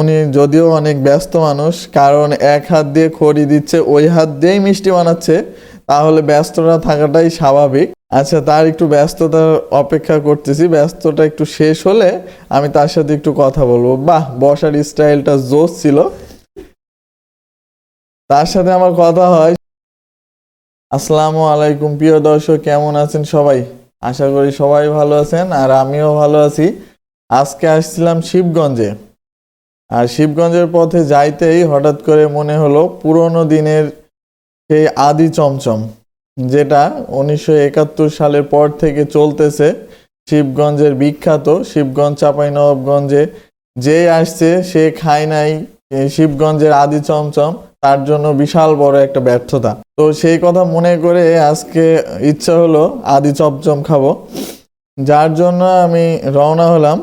উনি যদিও অনেক ব্যস্ত মানুষ, কারণ এক হাত দিয়ে খড়ি দিচ্ছে, ওই হাত দিয়েই মিষ্টি বানাচ্ছে, তাহলে ব্যস্ততা থাকাটাই স্বাভাবিক। আচ্ছা তার একটু ব্যস্ততার অপেক্ষা করতেছি, ব্যস্ততা একটু শেষ হলে আমি তার সাথে একটু কথা বলব। বাহ, বসার স্টাইলটা জোস ছিল। তার সাথে আমার কথা হয়। আসসালামু আলাইকুম, প্রিয় দর্শক, কেমন আছেন সবাই? আশা করি সবাই ভালো আছেন, আর আমিও ভালো আছি। আজকে আসছিলাম শিবগঞ্জে। আর শিবগঞ্জের পথে যাইতেই হঠাৎ করে মনে হলো পুরনো দিনের সেই আদি চমচম, যেটা উনিশশো একাত্তর সালের পর থেকে চলতেছে শিবগঞ্জের বিখ্যাত শিবগঞ্জ চাঁপাইনবাবগঞ্জে। যে আসছে, সে খায় নাই শিবগঞ্জের আদি চমচম, তার জন্য বিশাল বড় একটা ব্যর্থতা। তো সেই কথা মনে করে আজকে ইচ্ছা হলো আদি চমচম খাব, যার জন্য আমি রওনা হলাম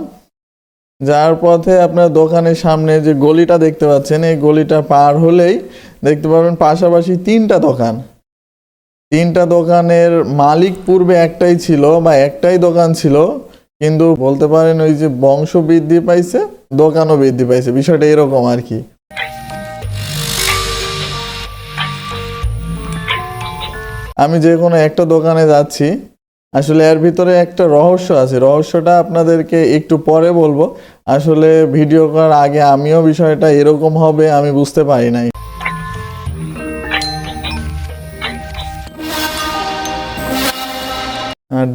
যার পথে আপনার দোকানের সামনে যে গলিটা দেখতে পাচ্ছেন, এই গলিটা পার হলেই দেখতে পাবেন পাশাপাশি তিনটা দোকান। তিনটা দোকানের মালিক পূর্বে একটাই ছিল বা একটাই দোকান ছিল, কিন্তু বলতে পারেন ওই যে বংশ বৃদ্ধি পাইছে, দোকানও বৃদ্ধি পাইছে। বিষয়টা এরকম আর কি। আমি যে কোনো একটা দোকানে যাচ্ছি আসলে এর ভিতরে একটা রহস্য আছে। রহস্যটা আপনাদেরকে একটু পরে বলব। আসলে ভিডিও করার আগে আমিও বিষয়টা এরকম হবে, আমি বুঝতে পারি নাই।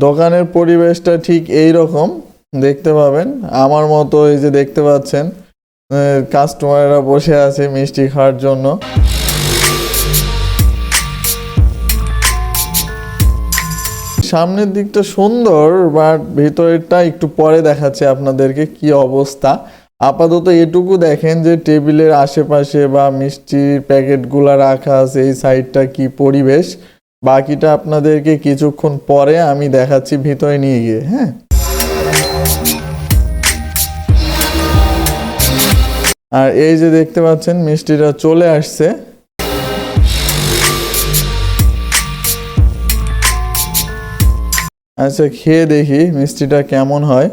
দোকানের পরিবেশটা ঠিক এই রকম দেখতে পাবেন। আমার মতো এই যে দেখতে পাচ্ছেন কাস্টমাররা বসে আছে মিষ্টি খাওয়ার জন্য। সামনের দিকটা সুন্দর বাট ভিতরেরটা একটু পরে দেখাচ্ছে আপনাদেরকে কি অবস্থা। আপাতত এটুকু দেখেন যে টেবিলের আশেপাশে বা মিষ্টির প্যাকেটগুলো রাখা আছে, এই সাইডটা কি পরিবেশ। বাকিটা আপনাদেরকে কিছুক্ষণ পরে আমি দেখাচ্ছি ভিতরে নিয়ে গিয়ে হ্যাঁ। আর এই যে দেখতে পাচ্ছেন, মিষ্টিটা চলে আসছে। আচ্ছা খেয়ে দেখি মিষ্টিটা কেমন হয়।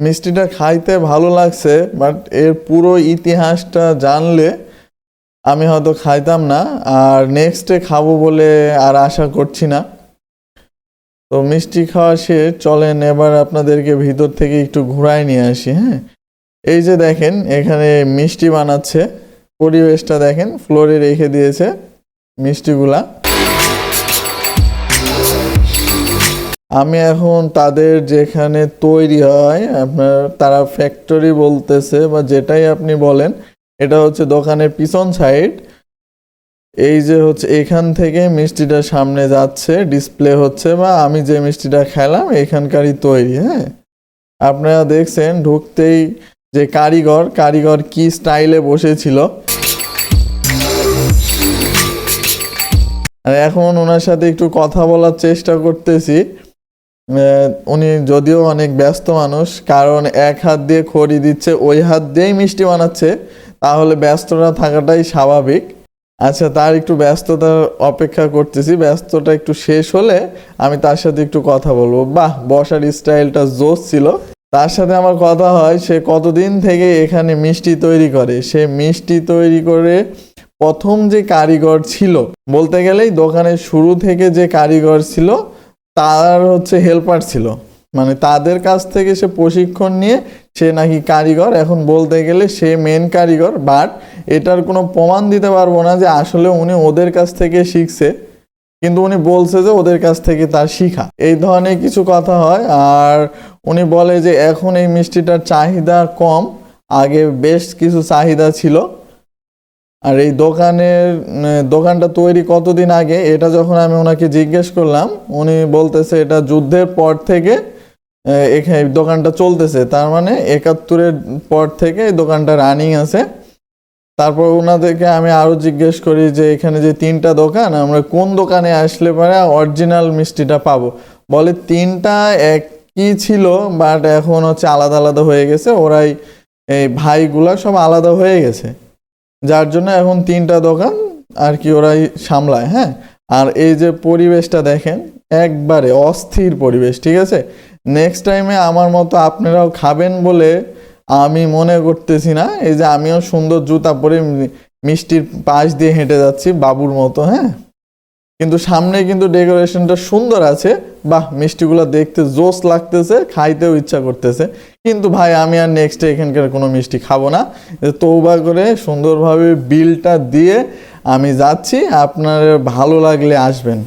মিষ্টিটা খাইতে ভালো লাগছে বাট এর পুরো ইতিহাসটা জানলে আমি হয়তো খাইতাম না, আর নেক্সটে খাব বলে আর আশা করছি না। তো মিষ্টি খাওয়া সে চলেন এবার আপনাদেরকে ভিতর থেকে একটু ঘুরায় নিয়ে আসি হ্যাঁ? এই যে দেখেন, এখানে মিষ্টি বানাচ্ছে, পরিবেশটা দেখেন, ফ্লোরে রেখে দিয়েছে মিষ্টিগুলা। আমি এখন তাদের যেখানে তৈরি হয়, আপনার তারা ফ্যাক্টরি বলতেছে বা যেটাই আপনি বলেন, এটা হচ্ছে দোকানের পিছন সাইড এই যে হচ্ছে এখান থেকে মিষ্টিটা সামনে যাচ্ছে ডিসপ্লে হচ্ছে বা আমি যে মিষ্টিটা খেলাম এখানকারই তৈরি হ্যাঁ? আপনারা দেখছেন ঢুকতেই যে কারিগর কারিগর কি স্টাইলে বসেছিল। আর এখন ওনার সাথে একটু কথা বলার চেষ্টা করতেছি। উনি যদিও অনেক ব্যস্ত মানুষ, কারণ এক হাত দিয়ে খড়ি দিচ্ছে, ওই হাত দিয়েই মিষ্টি বানাচ্ছে, তাহলে ব্যস্ততা থাকাটাই স্বাভাবিক। আচ্ছা তার একটু ব্যস্ততার অপেক্ষা করতেছি। ব্যস্ততা একটু শেষ হলে আমি তার সাথে একটু কথা বলব। বাহ, বসার স্টাইলটা জোস ছিল। তার সাথে আমার কথা হয়, সে কতদিন থেকে এখানে মিষ্টি তৈরি করে? সে মিষ্টি তৈরি করে প্রথম যে কারিগর ছিল, বলতে গেলেই দোকানের শুরু থেকে যে কারিগর ছিল, তার হচ্ছে হেল্পার ছিল। মানে তাদের কাছ থেকে সে প্রশিক্ষণ নিয়ে সে নাকি কারিগর, এখন বলতে গেলে সে মেন কারিগর বাট এটার কোনো প্রমাণ দিতে পারব না যে আসলে উনি ওদের কাছ থেকে শিখছে, কিন্তু উনি বলছে যে ওদের কাছ থেকে তার শিখা। এই ধরনের কিছু কথা হয়, আর উনি বলে যে এখন এই মিষ্টিটার চাহিদা কম, আগে বেশ কিছু চাহিদা ছিল, আর এই দোকানের, দোকানটা তৈরি কতদিন আগে, এটা যখন আমি ওনাকে জিজ্ঞেস করলাম, উনি বলতেছে এটা যুদ্ধের পর থেকে এখানে দোকানটা চলতেছে। তার মানে একাত্তরের পর থেকে দোকানটা রানিং আছে। তারপর ওনাদেরকে আমি আরও জিজ্ঞেস করি যে, এখানে যে তিনটা দোকান, আমরা কোন দোকানে আসলে পরে অরিজিনাল মিষ্টিটা পাবো? বলে, তিনটা এক কি ছিল বাট এখন হচ্ছে আলাদা আলাদা হয়ে গেছে। ওরাই এই ভাইগুলা সব আলাদা হয়ে গেছে। যার জন্য এখন তিনটা দোকান আর কি ওরাই সামলায় হ্যাঁ? আর এই যে পরিবেশটা দেখেন, একবারে অস্থির পরিবেশ, ঠিক আছে? নেক্সট টাইমে আমার মতো আপনারাও খাবেন বলে আমি মনে করতেছি না। এই যে আমিও সুন্দর জুতা পরে মিষ্টির পাশ দিয়ে হেঁটে যাচ্ছি বাবুর মতো হ্যাঁ? কিন্তু সামনে কিন্তু ডেকোরেশনটা সুন্দর আছে। বাহ, মিষ্টিগুলো দেখতে জোস লাগতেছে, খাইতেও ইচ্ছা করতেছে। কিন্তু ভাই, আমি আর নেক্সট এখানকার কোনো মিষ্টি খাব না। তৌবা করে সুন্দরভাবে বিলটা দিয়ে আমি যাচ্ছি। আপনার ভালো লাগলে আসবেন।